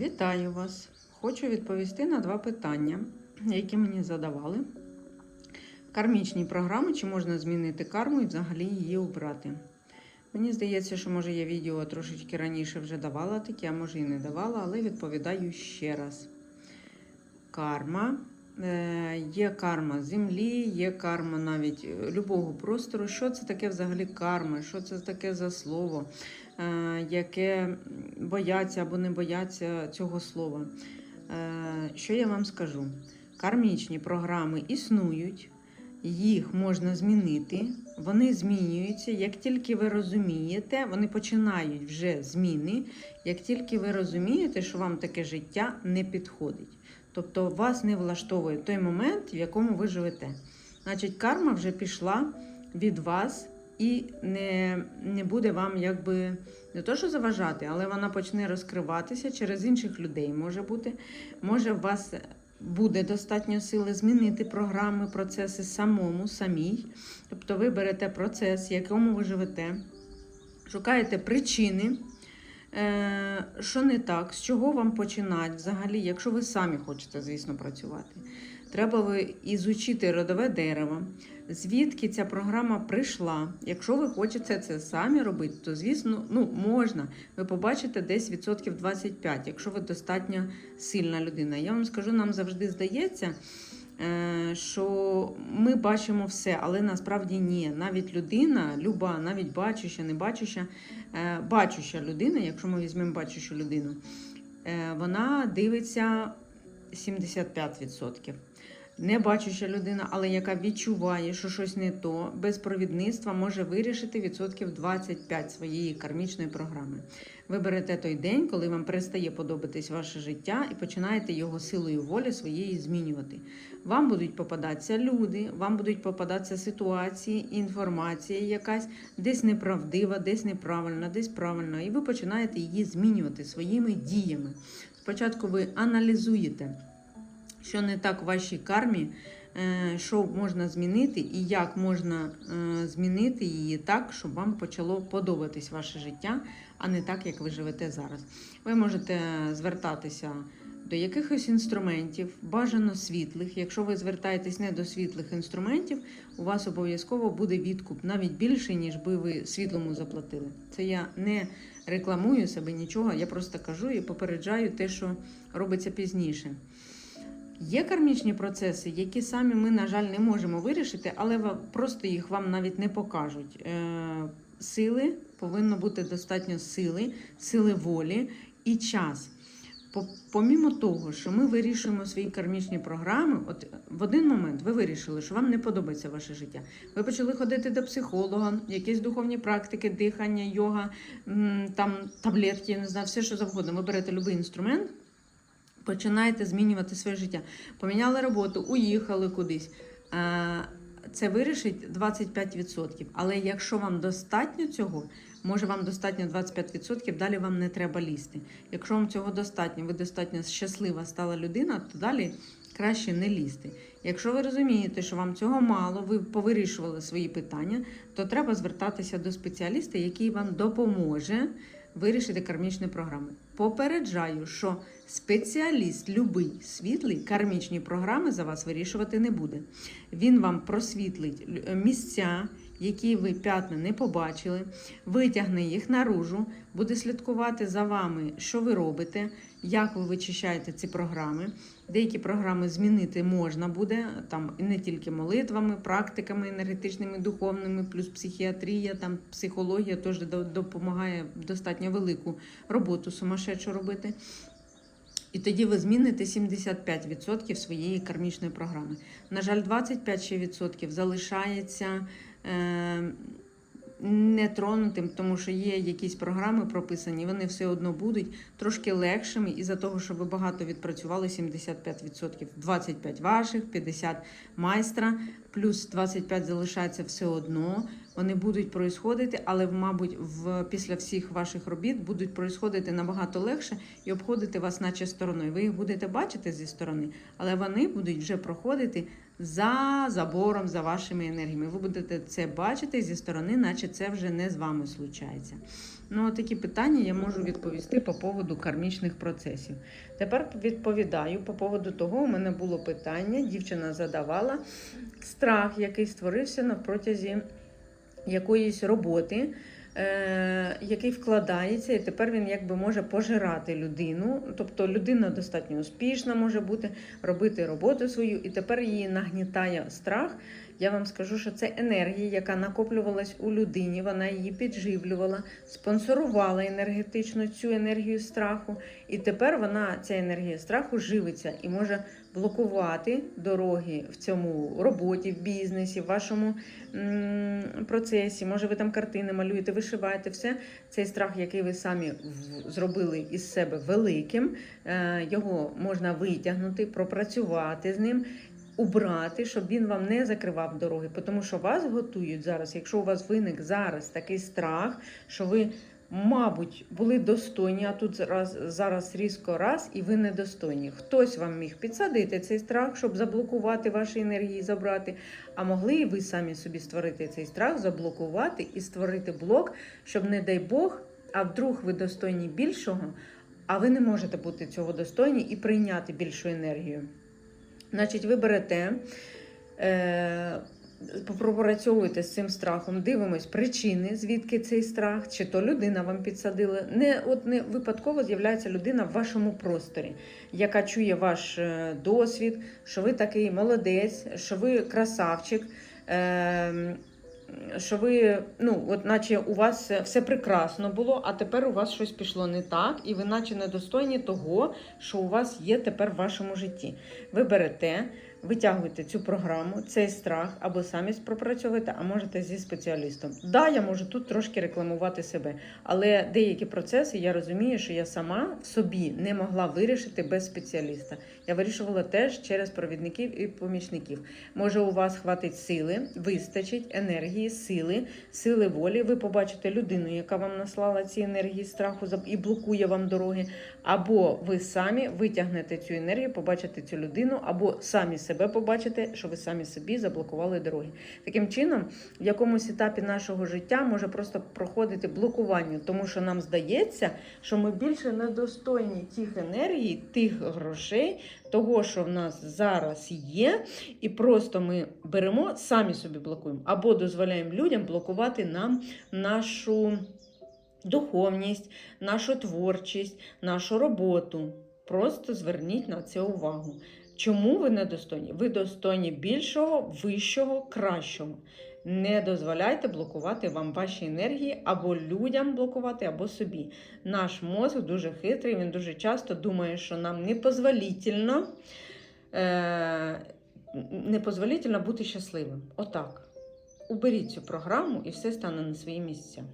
Вітаю вас! Хочу відповісти на два питання, які мені задавали. Кармічні програми, чи можна змінити карму і взагалі її обрати. Мені здається, що може я відео трошечки раніше вже давала таке, а може і не давала, але відповідаю ще раз. Карма. Е, Є карма землі, є карма навіть е, любого простору. Що це таке взагалі карма? Що це таке за слово, яке бояться або не бояться цього слова? Е, Що я вам скажу? Кармічні програми існують, їх можна змінити, вони змінюються. Як тільки ви розумієте, вони починають вже зміни, як тільки ви розумієте, що вам таке життя не підходить. Тобто вас не влаштовує той момент, в якому ви живете. Значить, карма вже пішла від вас і не, не буде вам якби не то, що заважати, але вона почне розкриватися через інших людей. Може бути, може у вас буде достатньо сили змінити програми, процеси самому, самій. Тобто ви берете процес, в якому ви живете, шукаєте причини. Е, Що не так, з чого вам починати взагалі, якщо ви самі хочете, звісно, працювати. Треба ізучити родове дерево, звідки ця програма прийшла. Якщо ви хочете це самі робити, то звісно, ну можна. Ви побачите десь відсотків 25, якщо ви достатньо сильна людина. Я вам скажу, нам завжди здається. е, Що ми бачимо все, але насправді ні. Навіть людина, люба, навіть бачуща, не бачуща, е, бачуща людина, якщо ми візьмемо бачущу людину, е, вона дивиться 75%. Не бачуща людина, але яка відчуває, що щось не то, без провідництва може вирішити відсотків 25 своєї кармічної програми. Ви берете той день, коли вам перестає подобатись ваше життя, і починаєте його силою волі своєї змінювати. Вам будуть попадатися люди, вам будуть попадатися ситуації, інформація якась десь неправдива, десь неправильна, десь правильна, і ви починаєте її змінювати своїми діями. Спочатку ви аналізуєте що не так в вашій кармі, е, що можна змінити і як можна е, змінити її так, щоб вам почало подобатись ваше життя, а не так, як ви живете зараз. Ви можете звертатися до якихось інструментів, бажано світлих. Якщо ви звертаєтесь не до світлих інструментів, у вас обов'язково буде відкуп, навіть більший, ніж би ви світлому заплатили. Це я не рекламую себе нічого, я просто кажу і попереджаю те, що робиться пізніше. Є кармічні процеси, які самі ми, на жаль, не можемо вирішити, але просто їх вам навіть не покажуть. Е, Сили повинно бути достатньо сили, сили волі і час. По- Помімо того, що ми вирішуємо свої кармічні програми, от в один момент ви вирішили, що вам не подобається ваше життя. Ви почали ходити до психолога, якісь духовні практики, дихання, йога, там таблетки, я не знаю, все що завгодно. Ви берете будь-який інструмент, починаєте змінювати своє життя. Поміняли роботу, уїхали кудись. Це вирішить 25%. Але якщо вам достатньо цього, може вам достатньо 25%, далі вам не треба лізти. Якщо вам цього достатньо, ви достатньо щаслива стала людина, то далі краще не лізти. Якщо ви розумієте, що вам цього мало, ви повирішували свої питання, то треба звертатися до спеціаліста, який вам допоможе вирішити кармічні програми. Попереджаю, що спеціаліст, любий світлий, кармічні програми за вас вирішувати не буде. Він вам просвітлить місця, які ви п'ятна не побачили, витягне їх наружу, буде слідкувати за вами, що ви робите, як ви вичищаєте ці програми. Деякі програми змінити можна буде, там не тільки молитвами, практиками енергетичними, духовними, плюс психіатрія, там психологія теж допомагає достатньо велику роботу сумасшедшу робити. І тоді ви зміните 75% своєї кармічної програми. На жаль, 25% залишається е, нетронутим, тому що є якісь програми прописані, вони все одно будуть трошки легшими, із-за того, що ви багато відпрацювали 75%. 25 ваших, 50 майстра, плюс 25 залишається все одно. Вони будуть происходити, але, мабуть, в, після всіх ваших робіт будуть происходити набагато легше і обходити вас, наче стороною. Ви їх будете бачити зі сторони, але вони будуть вже проходити за забором, за вашими енергіями. Ви будете це бачити зі сторони, наче це вже не з вами случається. Ну, такі питання я можу відповісти по поводу кармічних процесів. Тепер відповідаю по поводу того, у мене було питання, дівчина задавала страх, який створився на протязі якоїсь роботи. Е, який вкладається, і тепер він якби може пожирати людину. Тобто людина достатньо успішна може бути, робити роботу свою, і тепер її нагнітає страх. Я вам скажу, що це енергія, яка накоплювалась у людині, вона її підживлювала, спонсорувала енергетично цю енергію страху. І тепер вона, ця енергія страху, живиться і може блокувати дороги в цьому роботі, в бізнесі, в вашому процесі. Може, ви там картини малюєте, вишиваєте все. Цей страх, який ви самі зробили із себе великим, е, його можна витягнути, пропрацювати з ним. Убрати, щоб він вам не закривав дороги, тому що вас готують зараз. Якщо у вас виник зараз такий страх, що ви, мабуть, були достойні, а тут зараз, зараз різко раз, і ви недостойні. Хтось вам міг підсадити цей страх, щоб заблокувати ваші енергії, забрати. А могли і ви самі собі створити цей страх, заблокувати і створити блок, щоб, не дай Бог, а вдруг ви достойні більшого, а ви не можете бути цього достойні і прийняти більшу енергію. Значить, ви берете, е, попрацьовуєте з цим страхом, дивимось причини, звідки цей страх, чи то людина вам підсадила. Не, от не випадково з'являється людина в вашому просторі, яка чує ваш е, досвід, що ви такий молодець, що ви красавчик. Е, що ви, ну, от наче у вас все прекрасно було, а тепер у вас щось пішло не так, і ви наче недостойні того, що у вас є тепер в вашому житті. Ви берете, витягуєте цю програму, цей страх, або самі пропрацьовуєте, а можете зі спеціалістом. Да, я можу тут трошки рекламувати себе, але деякі процеси я розумію, що я сама собі не могла вирішити без спеціаліста. Я вирішувала теж через провідників і помічників. Може, у вас хватить сили, вистачить енергії, сили, сили волі. Ви побачите людину, яка вам наслала ці енергії страху і блокує вам дороги. Або ви самі витягнете цю енергію, побачите цю людину, або самі себе побачите, що ви самі собі заблокували дороги. Таким чином, в якомусь етапі нашого життя може просто проходити блокування, тому що нам здається, що ми більше недостойні тих енергій, тих грошей, того, що в нас зараз є, і просто ми беремо, самі собі блокуємо, або дозволяємо людям блокувати нам нашу духовність, нашу творчість, нашу роботу. Просто зверніть на це увагу. Чому ви недостойні? Ви достойні більшого, вищого, кращого. Не дозволяйте блокувати вам ваші енергії або людям блокувати, або собі. Наш мозок дуже хитрий, він дуже часто думає, що нам непозволительно, е, непозволительно бути щасливим. Отак. Уберіть цю програму і все стане на свої місця.